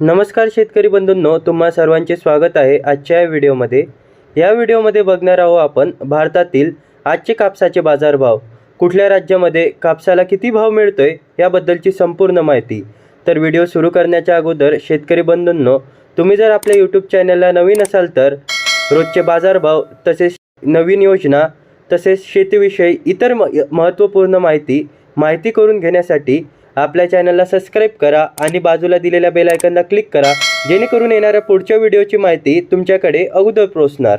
नमस्कार शेतकरी बंधूंनो तुम्हा सर्वांचे स्वागत आहे आजच्या या व्हिडिओमध्ये. या व्हिडिओमध्ये बघणार आहोत आपण भारतातील आजचे कापसाचे बाजारभाव. कुठल्या राज्यामध्ये कापसाला किती भाव मिळतोय याबद्दलची संपूर्ण माहिती. तर व्हिडिओ सुरू करण्याच्या अगोदर शेतकरी बंधूंनो तुम्ही जर आपल्या यूट्यूब चॅनलला नवीन असाल तर रोजचे बाजारभाव तसेच नवीन योजना तसेच शेतीविषयी इतर म महत्त्वपूर्ण माहिती माहिती करून घेण्यासाठी आपल्या चॅनलला सबस्क्राईब करा आणि बाजूला दिलेल्या बेलायकनला क्लिक करा जेणेकरून येणाऱ्या पुढच्या व्हिडिओची माहिती तुमच्याकडे अगोदर पोचणार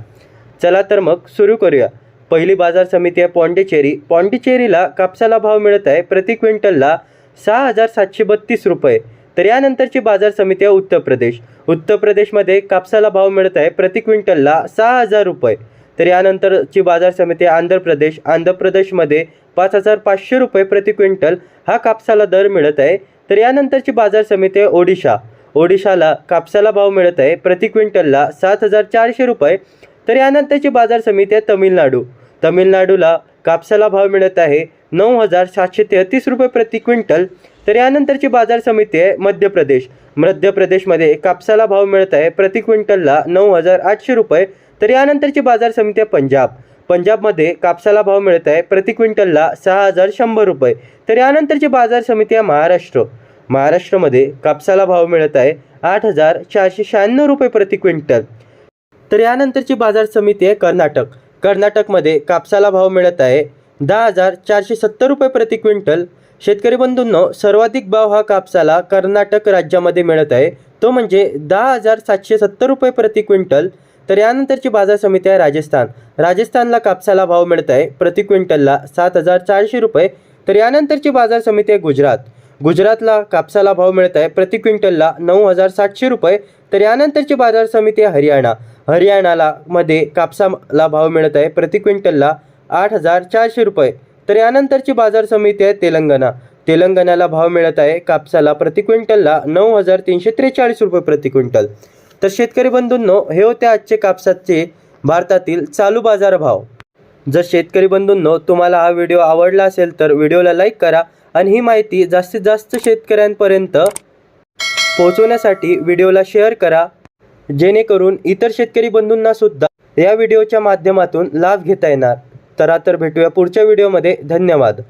चला तर मग सुरू करूया. पहिली बाजार समिती आहे पॉंडिचेरी. पॉंडिचेरीला कापसाला भाव मिळत आहे. प्रति क्विंटलला सहा हजार सातशे बत्तीस रुपये. तर यानंतरची बाजार समिती आहे उत्तर प्रदेश. उत्तर प्रदेशमध्ये कापसाला भाव मिळत आहे. प्रति क्विंटलला सहा हजार रुपये. तर यानंतरची बाजार समिती आहे आंध्र प्रदेश आंध्र प्रदेशमध्ये पाच हजार पाचशे रुपये प्रति क्विंटल हा कापसाला दर मिळत आहे. तर यानंतरची बाजार समिती आहे ओडिशा. ओडिशाला कापसाला भाव मिळत आहे प्रति क्विंटलला सात हजार चारशे रुपये. तर यानंतरची बाजार समिती आहे तमिळनाडू. तमिळनाडूला कापसाला भाव मिळत आहे नऊ हजार सातशे तेहतीस रुपये प्रति क्विंटल. तर यानंतरची बाजार समिती आहे मध्य प्रदेश. मध्य प्रदेशमध्ये कापसाला भाव मिळत आहे प्रति क्विंटलला नऊ हजार आठशे रुपये. तर यानंतरची बाजार समिती आहे पंजाब. पंजाबमध्ये कापसाला भाव मिळत आहे प्रति क्विंटलला सहा हजार शंभर रुपये. तर यानंतरची बाजार समिती आहे महाराष्ट्र. महाराष्ट्रामध्ये कापसाला भाव मिळत आहे आठ हजार चारशे शहाण्णव रुपये प्रति क्विंटल. तर यानंतरची बाजार समिती आहे कर्नाटक. कर्नाटकमध्ये कापसाला भाव मिळत आहे दहा हजार चारशे सत्तर रुपये प्रति क्विंटल. शेतकरी बंधूंनो सर्वाधिक भाव हा कापसाला कर्नाटक राज्यामध्ये मिळत आहे तो म्हणजे दहा हजार सातशे सत्तर रुपये प्रति क्विंटल. तर यानंतरची बाजार समिती आहे राजस्थान. राजस्थानला कापसाला भाव मिळत आहे प्रति क्विंटलला सात हजार चारशे रुपये. तर यानंतरची बाजार समिती आहे गुजरात. गुजरातला कापसाला भाव मिळत आहे प्रति क्विंटलला नऊ हजार सातशे रुपये. तर यानंतरची बाजार समिती आहे हरियाणा. हरियाणाला मध्ये कापसाला भाव मिळत आहे प्रति क्विंटलला आठ हजार चारशे रुपये. तर यानंतरची बाजार समिती आहे तेलंगणा. तेलंगणाला भाव मिळत आहे कापसाला प्रति क्विंटलला नऊ हजार तीनशे त्रेचाळीस रुपये प्रति क्विंटल. तर शेतकरी बंधूंनो हे होते आजचे कापसाचे भारतातील चालू बाजार भाव जर शेतकरी बंधूंनो तुम्हाला हा व्हिडिओ आवडला असेल तर व्हिडिओला लाईक करा आणि ही माहिती जास्तीत जास्त शेतकऱ्यांपर्यंत पोहोचवण्यासाठी व्हिडिओला शेअर करा. जेणेकरून इतर शेतकरी बंधूंना सुद्धा या व्हिडिओच्या माध्यमातून लाभ घेता येणार. तर तर भेटूया पुढच्या व्हिडिओमध्ये. धन्यवाद.